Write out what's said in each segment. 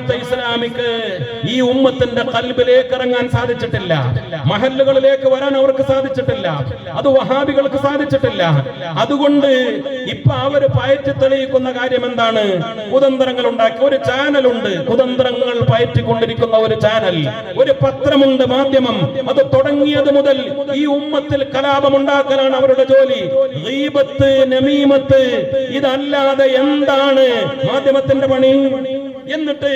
ജമാഅത്തെ ഇസ്ലാമിക്ക് ഈ ഉമ്മത്തിന്റെ കൽബിലേക്ക് ഇറങ്ങാൻ സാധിച്ചിട്ടില്ല. മഹല്ലുകളിലേക്ക് വരാൻ അവർക്ക് സാധിച്ചിട്ടില്ല. അത് വഹാബികൾക്ക് സാധിച്ചിട്ടില്ല. അതുകൊണ്ട് ഇപ്പൊ അവർ പയറ്റി തെളിയിക്കുന്ന കാര്യം എന്താണ്? കുതന്ത്രങ്ങൾ ഉണ്ടാക്കി. ഒരു ചാനലുണ്ട്. കുതന്ത്രങ്ങൾ പയറ്റിക്കൊണ്ടിരിക്കുന്ന ഒരു ചാനൽ. ഒരു പത്രമുണ്ട് മാധ്യമം. അത് തുടങ്ങിയത് മുതൽ ഈ ഉമ്മത്തിൽ കലാപം കലാപമുണ്ടാക്കലാണ് അവരുടെ ജോലി. ഗീബത്ത് നമീമത്ത് ഇതല്ലാതെ എന്താണ് മാധ്യമത്തിന്റെ പണി? എന്നിട്ട്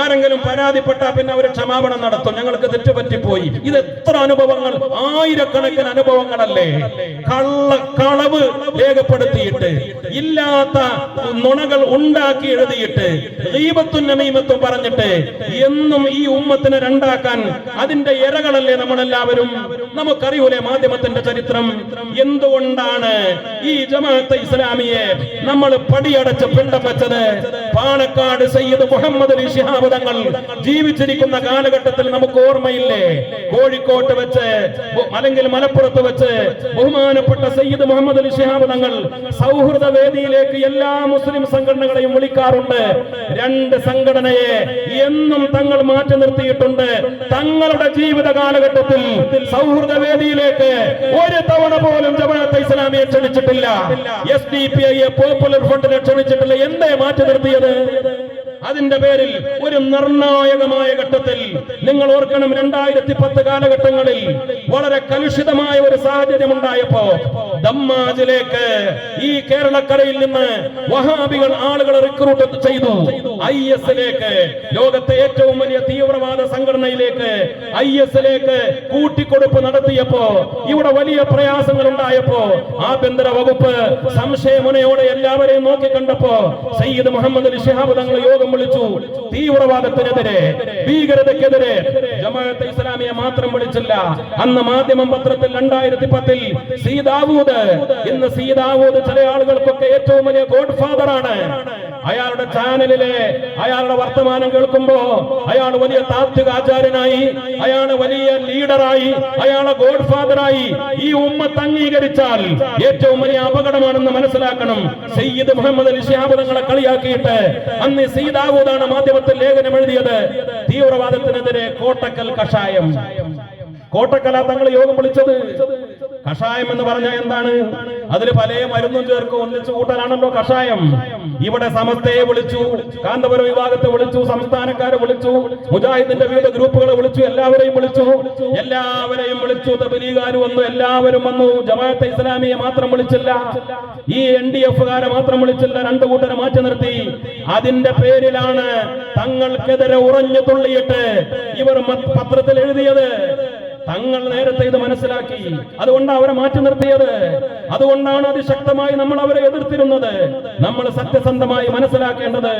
ആരെങ്കിലും പരാതിപ്പെട്ടാൽ പിന്നെ അവർ ക്ഷമാപണം നടത്തും. ഞങ്ങൾക്ക് തെറ്റുപറ്റിപ്പോയി. ഇത് എത്ര അനുഭവങ്ങൾ? ആയിരക്കണക്കിന് അനുഭവങ്ങളല്ലേ? കള്ള കളവ് രേഖപ്പെടുത്തിയിട്ട് ഇല്ലാത്ത നുണകൾ ഉണ്ടാക്കി എഴുതിയിട്ട് ദീപത്തും നമീമത്തും പറഞ്ഞിട്ട് എന്നും ഈ ഉമ്മത്തിനെ രണ്ടാക്കാൻ അതിന്റെ ഇരകളല്ലേ നമ്മളെല്ലാവരും? നമുക്കറിയൂലേ മാധ്യമത്തിന്റെ ചരിത്രം? എന്തുകൊണ്ടാണ് ഈ ജമാഅത്തെ ഇസ്ലാമിയെ നമ്മൾ പടിയടച്ച് പിണ്ടം വെച്ചത്? പാണക്കാട് സയ്യിദ് മുഹമ്മദ് അലി ശിഹാബ് തങ്ങൾ ജീവിച്ചിരിക്കുന്ന കാലഘട്ടത്തിൽ നമുക്ക് ഓർമ്മയില്ലേ? കോഴിക്കോട്ട് വെച്ച് അല്ലെങ്കിൽ മലപ്പുറത്ത് വെച്ച് ബഹുമാനപ്പെട്ട സയ്യിദ് മുഹമ്മദ് അലി ശിഹാബ് തങ്ങൾ സൗഹൃദ വേദിയിലേക്ക് എല്ലാ മുസ്ലിം സംഘടനകളെയും വിളിക്കാറുണ്ട്. രണ്ട് സംഘടനയെ എന്നും തങ്ങൾ മാറ്റി നിർത്തിയിട്ടുണ്ട്. തങ്ങളുടെ ജീവിത കാലഘട്ടത്തിൽ സൗഹൃദ വേദിയിലേക്ക് ഒരു തവണ പോലും ജമാഅത്തെ ഇസ്ലാമിയെ ക്ഷണിച്ചിട്ടില്ല. S D P I popular ഫ്രണ്ടിനെ ക്ഷണിച്ചിട്ടില്ല. എന്തേ മാറ്റി നിർത്തിയത്? അതിന്റെ പേരിൽ ഒരു നിർണായകമായ ഘട്ടത്തിൽ നിങ്ങൾ ഓർക്കണം രണ്ടായിരത്തി പത്ത് കാലഘട്ടങ്ങളിൽ വളരെ കലുഷിതമായ ഒരു സാഹചര്യം ഉണ്ടായപ്പോ ദമ്മാജിലേക്ക് ഈ കേരളക്കരയിൽ നിന്ന് വഹാബികൾ ആളുകളെ റിക്രൂട്ട് ചെയ്തു. ഐ എസിലേക്ക് ലോകത്തെ ഏറ്റവും വലിയ തീവ്രവാദ സംഘടനയിലേക്ക് ഐ എസിലേക്ക് കൂട്ടിക്കൊടുപ്പ് നടത്തിയപ്പോ ഇവിടെ വലിയ പ്രയാസങ്ങൾ ഉണ്ടായപ്പോ ആഭ്യന്തര വകുപ്പ് സംശയമുനയോടെ എല്ലാവരെയും നോക്കി നോക്കിക്കണ്ടപ്പോ സയ്യിദ് മുഹമ്മദ് അലി ഷിഹാബ് തങ്ങൾ യോഗം വിളിച്ചു. തീവ്രവാദത്തിനെതിരെ ഭീകരതയ്ക്കെതിരെ ജമാഅത്തെ ഇസ്ലാമിയെ മാത്രം വിളിച്ചില്ല. അന്ന് മാധ്യമം പത്രത്തിൽ രണ്ടായിരത്തി പത്തിൽ സീതാവൂദ് ഇന്ന് സീതാവൂദ് ചില ആളുകൾക്കൊക്കെ ഏറ്റവും വലിയ ഗോഡ് ഫാദർ ആണ്. അയാളുടെ ചാനലിലെ അയാളുടെ വർത്തമാനം കേൾക്കുമ്പോ അയാൾ വലിയ താത്വിക ആചാര്യനായി അയാൾ വലിയ ലീഡറായി അയാളെ ഗോഡ് ഫാദറായി ഈ ഉമ്മത്ത് അംഗീകരിച്ചാൽ ഏറ്റവും വലിയ അപകടമാണെന്ന് മനസ്സിലാക്കണം. സയ്യിദ് മുഹമ്മദ് അലി ശിഹാബ് തങ്ങളെ കളിയാക്കിയിട്ട് അന്ന് സീതാവൂദാണ് മാധ്യമത്തിൽ ലേഖനം എഴുതിയത്. തീവ്രവാദത്തിനെതിരെ കോട്ടക്കൽ കഷായം. കോട്ടക്കല തങ്ങൾ യോഗം വിളിച്ചത്. കഷായം എന്ന് പറഞ്ഞ എന്താണ്? അതിൽ പല മരുന്നും ചേർക്കും. ഒന്നിച്ചു കൂട്ടാനാണല്ലോ കഷായം. ഇവിടെ സമസ്തയെ വിളിച്ചു കാന്തപുരം വിഭാഗത്തെ വിളിച്ചു സംസ്ഥാനക്കാരെ വിളിച്ചു മുജാഹിദിന്റെ വിവിധ ഗ്രൂപ്പുകളെ വിളിച്ചു എല്ലാവരെയും വിളിച്ചു. എല്ലാവരെയും വിളിച്ചു. തബലീഗാർ വന്നു എല്ലാവരും വന്നു. ജമാഅത്തെ ഇസ്ലാമിയെ മാത്രം വിളിച്ചില്ല. ഈ എൻ ഡി എഫുകാരെ മാത്രം വിളിച്ചില്ല. രണ്ടു കൂട്ടരെ മാറ്റി നിർത്തി. അതിന്റെ പേരിലാണ് തങ്ങൾക്കെതിരെ ഉറഞ്ഞു തുള്ളിയിട്ട് ഇവർ പത്രത്തിൽ എഴുതിയത്. തങ്ങൾ നേരത്തെ ഇത് മനസ്സിലാക്കി. അതുകൊണ്ട് അവരെ മാറ്റി നിർത്തിയത്. അതുകൊണ്ടാണ് അതിശക്തമായി നമ്മൾ അവരെ എതിർത്തിരുന്നത്. നമ്മൾ സത്യസന്ധമായി മനസ്സിലാക്കേണ്ടത്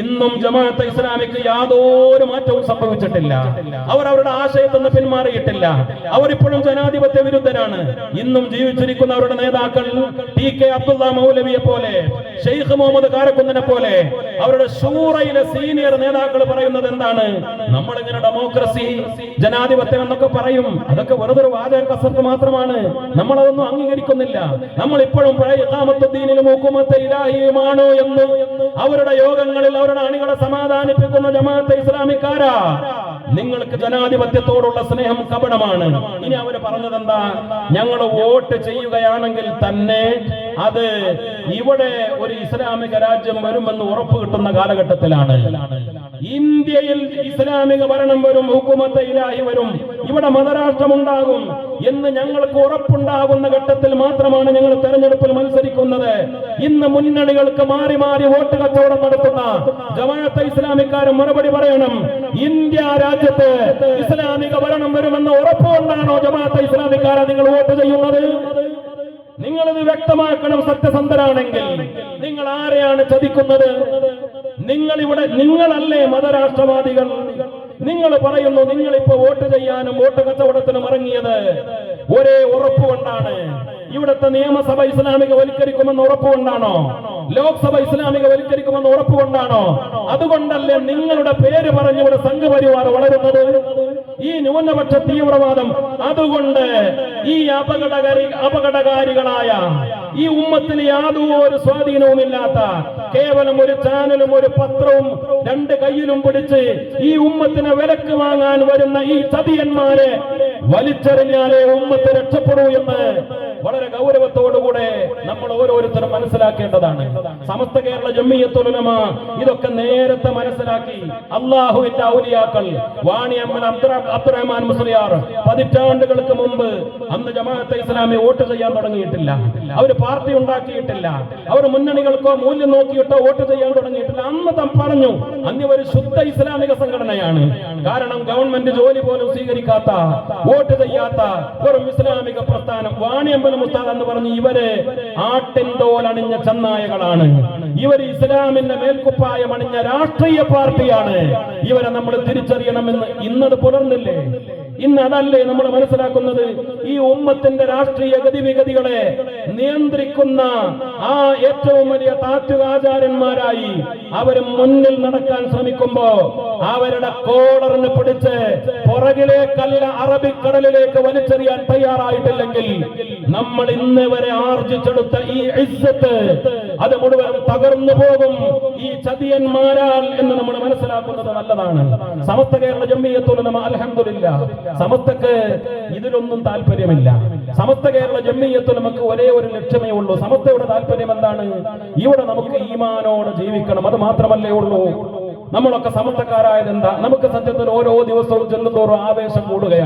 ഇന്നും ജമാഅത്ത് ഇസ്ലാമിക്ക് യാതൊരു മാറ്റവും സംഭവിച്ചിട്ടില്ല. അവർ അവരുടെ ആശയത്തിൽ നിന്ന് പിന്മാറിയിട്ടില്ല. അവരിപ്പോഴും ജനാധിപത്യ വിരുദ്ധരാണ്. ഇന്നും ജീവിച്ചിരിക്കുന്ന അവരുടെ നേതാക്കൾ ടി കെ അബ്ദുള്ള മൗലവിയെ പോലെ ഷെയ്ഖ് മുഹമ്മദ് കാരക്കുന്നിനെ പോലെ അവരുടെ ഷൂറയിലെ സീനിയർ നേതാക്കൾ പറയുന്നത് എന്താണ്? നമ്മൾ ഇങ്ങനെ ഡെമോക്രസി ജനാധിപത്യം എന്നൊക്കെ പറയും. അതൊക്കെ വെറുതെ വാചക കസർത്ത് മാത്രമാണ്. നമ്മൾ അതൊന്നും അംഗീകരിക്കുന്നില്ല. നമ്മൾ ഇപ്പോഴും പഴയ കാമത്തുദ്ദീനിലും ഹുക്കുമത്തെ ഇലാഹിയുമാണോ എന്ന് അവരുടെ യോഗങ്ങളിൽ അവരുടെ അണികളെ സമാധാനിപ്പിക്കുന്ന ജമാഅത്തെ ഇസ്ലാമിക്കാരാ. നിങ്ങൾക്ക് ജനാധിപത്യത്തോടുള്ള സ്നേഹം കപടമാണ്. ഇനി അവർ പറഞ്ഞത് എന്താ ഞങ്ങൾ വോട്ട് ചെയ്യുകയാണെങ്കിൽ തന്നെ അത് ഇവിടെ ഒരു ഇസ്ലാമിക രാജ്യം വരുമെന്ന് ഉറപ്പ് കിട്ടുന്ന കാലഘട്ടത്തിലാണ്. ഇന്ത്യയിൽ ഇസ്ലാമിക ഭരണം വരും ഹുക്കുമത്തെ ഇലാഹി വരും. ഇവിടെ മതരാഷ്ട്രമുണ്ടാകും എന്ന് ഞങ്ങൾക്ക് ഉറപ്പുണ്ടാകുന്ന ഘട്ടത്തിൽ മാത്രമാണ് ഞങ്ങൾ തെരഞ്ഞെടുപ്പിൽ മത്സരിക്കുന്നത്. ഇന്ന് മുന്നണികൾക്ക് മാറി മാറി വോട്ട് കച്ചവടം നടത്തുന്ന ജമാഅത്തെ ഇസ്ലാമിക്കാരും മറുപടി പറയണം. ഇന്ത്യ രാജ്യത്ത് ഇസ്ലാമിക ഭരണം വരുമെന്ന ഉറപ്പുകൊണ്ടാണോ ജമാഅത്തെ ഇസ്ലാമിക്കാരെ നിങ്ങൾ വോട്ട് ചെയ്യുന്നത്? നിങ്ങളിത് വ്യക്തമാക്കണം സത്യസന്ധരാണെങ്കിൽ നിങ്ങൾ ആരെയാണ് ചതിക്കുന്നത്? നിങ്ങൾ ഇവിടെ നിങ്ങളല്ലേ മതരാഷ്ട്രവാദികൾ? നിങ്ങൾ പറയുന്നു നിങ്ങൾ ഇപ്പൊ വോട്ട് ചെയ്യാനും വോട്ട് കച്ചവടത്തിനും ഇറങ്ങിയത് ഒരേ ഉറപ്പുകൊണ്ടാണ്. ഇവിടുത്തെ നിയമസഭ ഇസ്ലാമിക വൽക്കരിക്കുമെന്ന് ഉറപ്പുകൊണ്ടാണോ? ലോക്സഭ ഇസ്ലാമിക വൽക്കരിക്കുമെന്ന് ഉറപ്പുകൊണ്ടാണോ? അതുകൊണ്ടല്ലേ നിങ്ങളുടെ പേര് പറഞ്ഞ് ഇവിടെ സംഘപരിവാർ വളരുന്നത്? ഈ ന്യൂനപക്ഷ തീവ്രവാദം അതുകൊണ്ട് ഈ അപകടകാരി അപകടകാരികളായ ഈ ഉമ്മത്തിന് യാതൊരു സ്വാധീനവുമില്ലാത്ത കേവലം ഒരു ചാനലും ഒരു പത്രവും രണ്ട് കയ്യിലും പിടിച്ച് ഈ ഉമ്മത്തിനെ വിലക്ക് വാങ്ങാൻ വരുന്ന ഈ ചതിയന്മാരെ വലിച്ചെറിഞ്ഞാലേ ഉമ്മത്ത് രക്ഷപ്പെടൂ എന്ന് വളരെ ഗൗരവത്തോടുകൂടെ നമ്മൾ ഓരോരുത്തരും മനസ്സിലാക്കേണ്ടതാണ്. സമസ്ത കേരള ജമ്മിയത്തുലമ ഇതൊക്കെ നേരത്തെ മനസ്സിലാക്കി. അള്ളാഹുവിന്റെ ഔലിയാക്കൾ വാണി അമ്മൻ അബ്ദുറഹ്മാൻ മുസ്ലിയാർ പതിറ്റാണ്ടുകൾക്ക് മുമ്പ് അന്ന് ജമാഅത്തെ ഇസ്ലാമി വോട്ട് ചെയ്യാൻ തുടങ്ങിയിട്ടില്ല. അവർ പാർട്ടി ഉണ്ടാക്കിയിട്ടില്ല. അവർ മുന്നണികൾക്കോ മൂല്യം നോക്കിയിട്ടോ വോട്ട് ചെയ്യാൻ തുടങ്ങിയിട്ടില്ല. അന്ന് തം പറഞ്ഞു അന്ന് ഒരു ശുദ്ധ ഇസ്ലാമിക സംഘടനയാണ്. കാരണം ഗവൺമെന്റ് ജോലി പോലും സ്വീകരിക്കാത്ത വോട്ട് ചെയ്യാത്ത ഒരു ഇസ്ലാമിക പ്രസ്ഥാനം. വാണിയമ്പലം മുസ്താദ് എന്ന് പറഞ്ഞ് ഇവർ ആട്ടിൻതോലണിഞ്ഞ ചെന്നായകളാണ്. ഇവർ ഇസ്ലാമിന്റെ മേൽക്കുപ്പായം അണിഞ്ഞ രാഷ്ട്രീയ പാർട്ടിയാണ്. ഇവരെ നമ്മൾ തിരിച്ചറിയണമെന്ന് ഇന്നത് പുലർന്നില്ലേ? ഇന്ന് അതല്ലേ നമ്മൾ മനസ്സിലാക്കുന്നത്? ഈ ഉമ്മത്തിന്റെ രാഷ്ട്രീയ ഗതിവിഗതികളെ നിയന്ത്രിക്കുന്ന ആ ഏറ്റവും വലിയ താത്വികാചാര്യന്മാരായി അവർ മുന്നിൽ നടക്കാൻ ശ്രമിക്കുമ്പോ അവരുടെ കോളറിന് പിടിച്ച് പുറകിലേക്കല്ല അറബിക്കടലിലേക്ക് വലിച്ചെറിയാൻ തയ്യാറായിട്ടില്ലെങ്കിൽ നമ്മൾ ഇന്ന് വരെ ആർജിച്ചെടുത്ത ഈ ഇസ്സത്ത് അത് മുഴുവനും തകർന്നു പോകും. ഈ ചതിയന്മാരാൽ എന്ന് നമ്മൾ മനസ്സിലാക്കുന്നത് നല്ലതാണ്. സമസ്ത കേരള ജമ്മിയത്തുലമ അലഹമില്ല സമസ്തക്ക് ഇതിലൊന്നും താല്പര്യമില്ല. സമസ്ത കേരള ജമ്മിയത്തുലമക്ക് ഒരേ ഒരു ലക്ഷ്യമേ ഉള്ളൂ. സമസ്തയുടെ താല്പര്യം എന്താണ്? ഇവിടെ നമുക്ക് ഈമാനോട് ജീവിക്കണം. അത് മാത്രമല്ലേ ഉള്ളൂ. നമ്മളൊക്കെ സമസ്തക്കാരായത് എന്താ നമുക്ക് സത്യത്തിൽ ഓരോ ദിവസവും ചെല്ലുന്തോറും ആവേശം കൂടുകയാണ്.